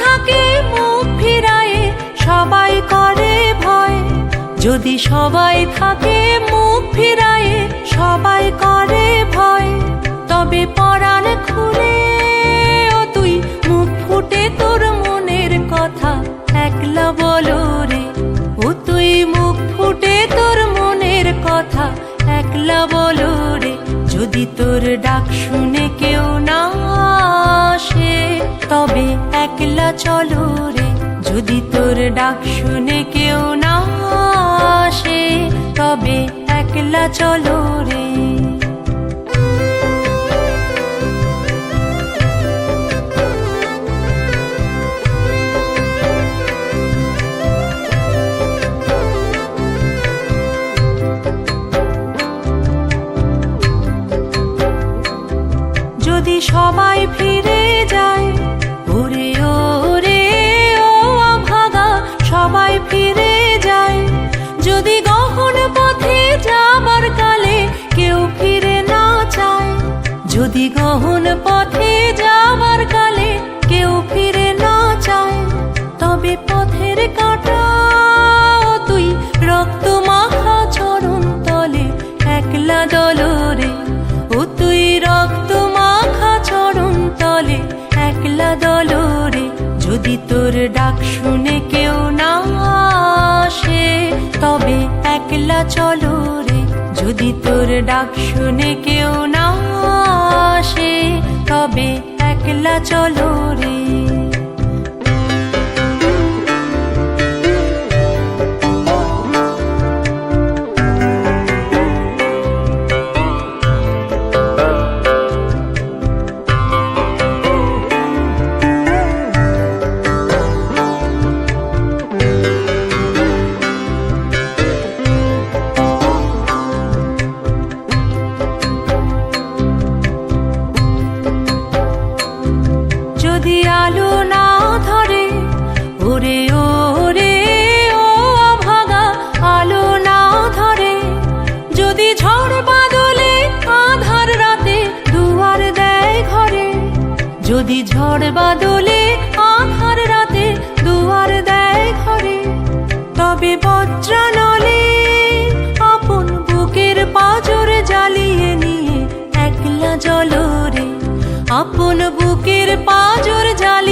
থাকে মুখ সবাই করে ভয়। যদি সবাই থাকে মুখ ফিরায়ে, সবাই করে ভয়। তবে পরাণ খুলে, ও তুই, মুখ ফুটে তোর মনের কথা। একলা বলো রে, ও তুই, মুখ ফুটে তোর মনের কথা। একলা বলো রে, যদি তোর ডাক শুনে একলা চলো রে। যদি তোর ডাক শুনে কেউ না আসে, তবে একলা চলো রে। যদি সবাই ফিরে গহন পথে যাবার কালে কেউ ফিরে না চায়। তবে পথের কাটা তুই রক্ত মাখা চরণ তলে একলা দলরে। ও তুই রক্ত মাখা চরণ তলে একলা দলরে। যদি তোর ডাক শুনে কেউ না আসে, তবে একলা চলো রে। যদি তোর ডাক শুনে কেউ না আসে তবে একলা চলো রে। ওরে ওরে, ও ভাগা আলো না ধরে। যদি ঝড় বাদলে আধার রাতে দুয়ার দেয় ঘরে। যদি ঝড় বাদলে আধার রাতে দুয়ার দেয় ঘরে। তবে বজ্রানলে আপন বুকের পাজর জ্বালিয়ে নিয়ে একলা জলরে আপন বুকের পাজর জ্বালিয়ে